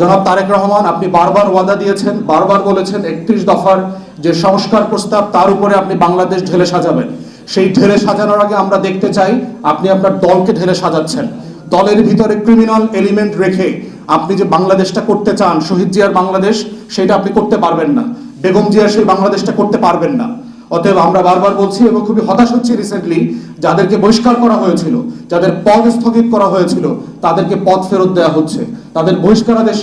জনাব তারেক রহমান, আপনি বারবার ওয়াদা দিয়েছেন, বারবার বলেছেন একত্রিশ দফার যে সংস্কার প্রস্তাব, তার উপরে আপনি বাংলাদেশ ঢেলে সাজাবেন। সেই ঢেলে সাজানোর আগে আমরা দেখতে চাই, আপনি আপনার দলকে ঢেলে সাজাচ্ছেন। দলের ভিতরে ক্রিমিনাল এলিমেন্ট রেখে আপনি যে বাংলাদেশটা করতে চান, শহীদ জিয়ার বাংলাদেশ, সেটা আপনি করতে পারবেন না। বেগম জিয়ার সেই বাংলাদেশটা করতে পারবেন না। অতএব আমরা বারবার বলছি এবং খুবই হতাশ হচ্ছি রিসেন্টলি যাদেরকে বহিষ্কার করা হয়েছিল, যাদের পদ স্থগিত করা হয়েছিল, তাদেরকে পদ ফেরত দেওয়া হচ্ছে। তাদের বহিষ্কারাদেশ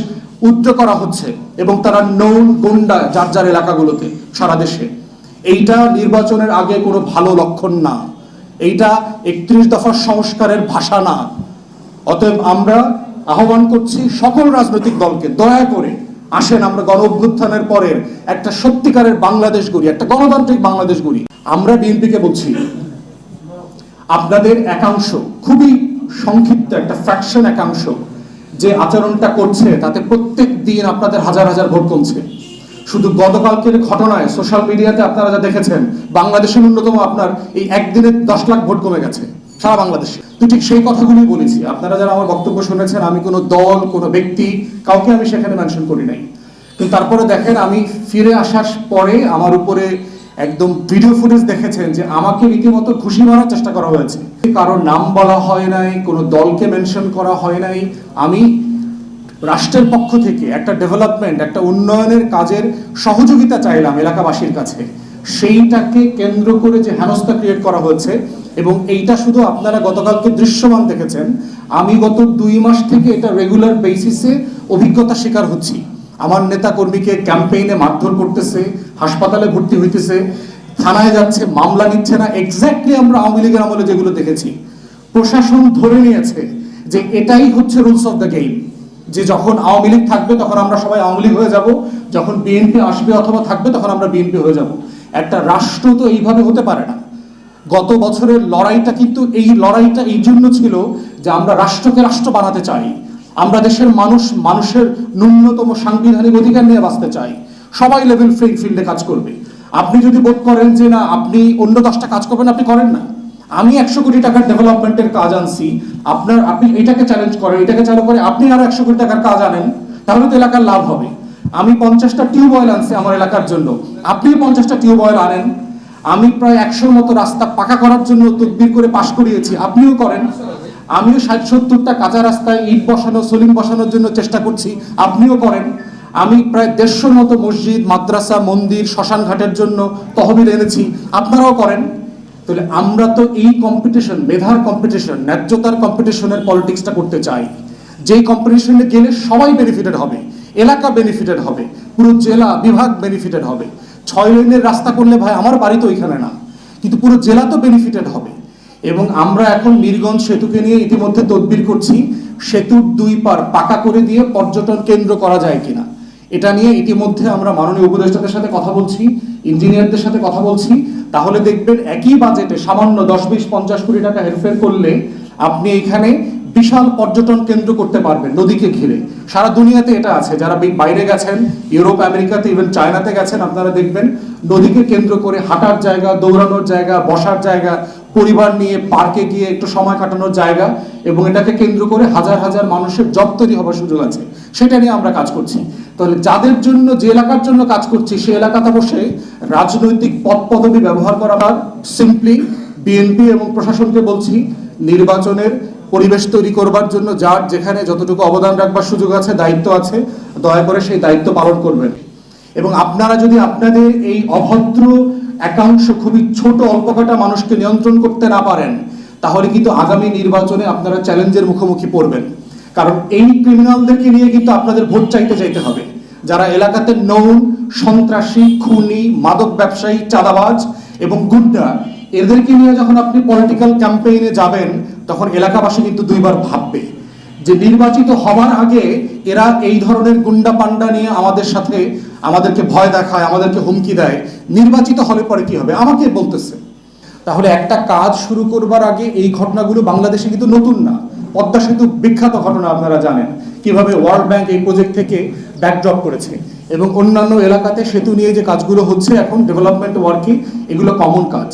উচ্চ করা হচ্ছে এবং তারা নৌন গুন্ডা যার যার এলাকাগুলোতে, সারা দেশে। এইটা নির্বাচনের আগে কোনো ভালো লক্ষণ না। এইটা একত্রিশ দফার সংস্কারের ভাষা না। অতএব আমরা আহ্বান করছি সকল রাজনৈতিক দলকে, দয়া করে আসেন, আমরা গণ অভ্যুত্থানের পরের একটা সত্যিকারের বাংলাদেশ গড়ি, একটা গণতান্ত্রিক বাংলাদেশ গড়ি। আমরা বিএনপিকে বলছি, আপনাদের একাংশ, খুবই সংক্ষিপ্ত একটা ফ্র্যাকশন একাংশ যে আচরণটা করছে, তাতে প্রত্যেক দিন আপনাদের হাজার হাজার ভোট কমছে। শুধু গতকালকের ঘটনায় সোশ্যাল মিডিয়াতে আপনারা যা দেখেছেন, বাংলাদেশের ন্যূনতম আপনার এই একদিনে দশ লাখ ভোট কমে গেছে, সারা বাংলাদেশে। তো ঠিক সেই কথাগুলি বলেছি। আপনারা যারা আমার বক্তব্য শুনেছেন, আমি কোনো দল, কোনো ব্যক্তি, কাউকে আমি সেখানে মেনশন করি নাই। কিন্তু তারপরে দেখেন, আমি ফিরে আসার পরে আমার উপরে একদম ভিডিও ফুটেজ দেখেছেন যে আমাকে রীতিমতো খুশি মারার চেষ্টা করা হয়েছে। কারোর নাম বলা হয় নাই, কোনো দলকে মেনশন করা হয় নাই। আমি রাষ্ট্রের পক্ষ থেকে একটা ডেভেলপমেন্ট একটা উন্নয়নের কাজের সহযোগিতা চাইলাম এলাকাবাসীর কাছে। সেইটাকে কেন্দ্র করে যে হেনস্থা ক্রিয়েট করা হয়েছে এবং এইটা শুধু আপনারা গতকালকে দৃশ্যমান দেখেছেন। আমি গত দুই মাস থেকে এটা রেগুলার বেসিসে অভিজ্ঞতা শিকার হচ্ছি। আমার নেতা কর্মীকে ক্যাম্পেইনে মারধর করতেছে, হাসপাতালে ভর্তি হইতেছে, থানায় যাচ্ছে, মামলা নিচ্ছে না এক্স্যাক্টলি আমরা আওয়ামী লীগের আমলে যেগুলো দেখেছি। প্রশাসন ধরে নিয়েছে যে এটাই হচ্ছে রুলস অফ দ্য গেম যে যখন আওয়ামী লীগ থাকবে তখন আমরা সবাই আওয়ামী লীগ হয়ে যাব, যখন বিএনপি আসবে অথবা থাকবে তখন আমরা বিএনপি হয়ে যাব। একটা রাষ্ট্র তো এইভাবে হতে পারে না। গত বছরের লড়াইটা কিন্তু এই লড়াইটা এই জন্য ছিল যে আমরা রাষ্ট্রকে রাষ্ট্র বানাতে চাই আমরা দেশের মানুষ, মানুষের ন্যূনতম সাংবিধানিক অধিকার নিয়ে বাঁচতে চাই। সবাই লেভেল ফ্রি ফিল্ডে কাজ করবে। আপনি যদি বোধ করেন যে না, আপনি অন্য দশটা কাজ করবেন, আপনি করেন না। আমি একশো কোটি টাকার ডেভেলপমেন্টের কাজ আনছি, আপনার, আপনি এটাকে চ্যালেঞ্জ করেন, এটাকে চালু করে আপনি আরও একশো কোটি টাকার কাজ আনেন, তাহলে তো এলাকার লাভ হবে। আমি পঞ্চাশটা টিউবওয়েল আনছি আমার এলাকার জন্য। আপনি পঞ্চাশটা টিউবওয়েল আনেন। আমি প্রায় একশোর মতো রাস্তা পাকা করার জন্য তদবির করে পাশ করিয়েছি। আপনিও করেন। আমিও ষাট সত্তরটা কাঁচা রাস্তায় ইট বসানো, সলিম বসানোর জন্য চেষ্টা করছি। আপনিও করেন। আমি প্রায় দেড়শোর মতো মসজিদ, মাদ্রাসা, মন্দির শ্মশান ঘাটের জন্য তহবিল এনেছি। আপনারাও করেন। তাহলে আমরা তো এই কম্পিটিশন মেধার কম্পিটিশন ন্যায্যতার কম্পিটিশনের পলিটিক্সটা করতে চাই। যেই কম্পিটিশনে গেলে সবাই বেনিফিটেড হবে। এলাকা বেনিফিটেড হবে। পুরো জেলা, বিভাগ বেনিফিটেড হবে। ছয় লেনের রাস্তা করলে ভাই, আমার বাড়ি তো ওইখানে না। কিন্তু পুরো জেলা তো বেনিফিটেড হবে। এবং আমরা এখন মিরগঞ্জ সেতুকে নিয়ে ইতিমধ্যে তদবির করছি। সেতুর দুই পার পাকা করে দিয়ে পর্যটন কেন্দ্র করা যায় কিনা, এটা নিয়ে ইতিমধ্যে আমরা মাননীয় উপদেষ্টাদের সাথে কথা বলছি, ইঞ্জিনিয়ারদের সাথে কথা বলছি। তাহলে দেখবেন একই বাজেটে সামান্য দশ বিশ পঞ্চাশ কোটি টাকা হেরফের করলে আপনি এখানে বিশাল পর্যটন কেন্দ্র করতে পারবেন নদীকে ঘিরে। সারা দুনিয়াতে এটা আছে। যারা বাইরে গেছেন, ইউরোপ, আমেরিকাতে ইভেন চায়নাতে গেছেন, আপনারা দেখবেন নদীকে কেন্দ্র করে হাঁটার জায়গা, দৌড়ানোর জায়গা, বসার জায়গা পরিবার নিয়ে পার্কে গিয়ে একটু সময় কাটানোর জায়গা এবং এটাকে কেন্দ্র করে হাজার হাজার মানুষের জব তৈরি হওয়ার সুযোগ আছে। সেটা নিয়ে আমরা কাজ করছি। তাহলে যাদের জন্য, যে এলাকার জন্য কাজ করছি, সে এলাকাতে বসে রাজনৈতিক পদ পদবি ব্যবহার করা সিম্পলি বিএনপি এবং প্রশাসনকে বলছি, নির্বাচনের পরিবেশ তৈরি করবার জন্য যার যেখানে যতটুকু অবদান রাখবার সুযোগ আছে, দায়িত্ব আছে, দয়া করে সেই দায়িত্ব পালন করবেন। এবং আপনারা যদি আপনাদের এই অভদ্র একাংশ খুবই ছোট অল্প মানুষকে নিয়ন্ত্রণ করতে না পারেন, তাহলে কিন্তু আগামী নির্বাচনে আপনারা চ্যালেঞ্জের মুখোমুখি পড়বেন। কারণ এই ক্রিমিনালদেরকে নিয়ে কিন্তু আপনাদের ভোট চাইতে চাইতে হবে। যারা এলাকাতে নৌন সন্ত্রাসী, খুনি, মাদক ব্যবসায়ী, চাঁদাবাজ এবং গুন্ডা এদেরকে নিয়ে যখন আপনি পলিটিক্যাল ক্যাম্পেইনে যাবেন, তখন এলাকাবাসী কিন্তু দুইবার ভাববে যে নির্বাচিত হবার আগে এরা এই ধরনের গুন্ডা পান্ডা নিয়ে আমাদের সাথে আমাদেরকে ভয় দেখায়, আমাদেরকে হুমকি দেয়, নির্বাচিত হলে পরে কি হবে? আমাকে বলতেছে। তাহলে একটা কাজ শুরু করবার আগে এই ঘটনাগুলো বাংলাদেশে কিন্তু নতুন না। পদ্মা সেতু বিখ্যাত ঘটনা আপনারা জানেন। কীভাবে ওয়ার্ল্ড ব্যাংক এই প্রজেক্ট থেকে ব্যাকড্রপ করেছে এবং অন্যান্য এলাকাতে সেতু নিয়ে যে কাজগুলো হচ্ছে, এখন ডেভেলপমেন্ট ওয়ার্কিং এগুলো কমন কাজ।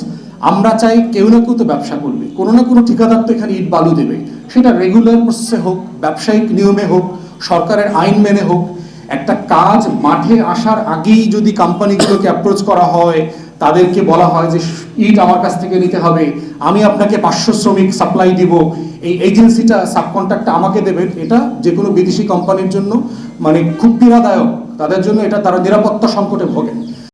আমরা চাই কেউ না কেউ তো ব্যবসা করবে। কোনো না কোনো ঠিকাদার তো এখানে ইট বালু দেবে। সেটা রেগুলার প্রসেসে হোক, ব্যবসায়িক নিয়মে হোক, সরকারের আইন মেনে হোক একটা কাজ মাঠে আসার আগেই যদি কোম্পানিগুলোকে অ্যাপ্রোচ করা হয়, তাদেরকে বলা হয় যে, ইট আমার কাছ থেকে নিতে হবে, আমি আপনাকে পাঁচশো শ্রমিক সাপ্লাই দিব। এই এজেন্সিটা সাবকন্ট্রাক্টটা আমাকে দেবেন। এটা যে কোনো বিদেশি কোম্পানির জন্য মানে খুব পীড়াদায়ক। তাদের জন্য এটা তারা নিরাপত্তা সংকটে ভোগে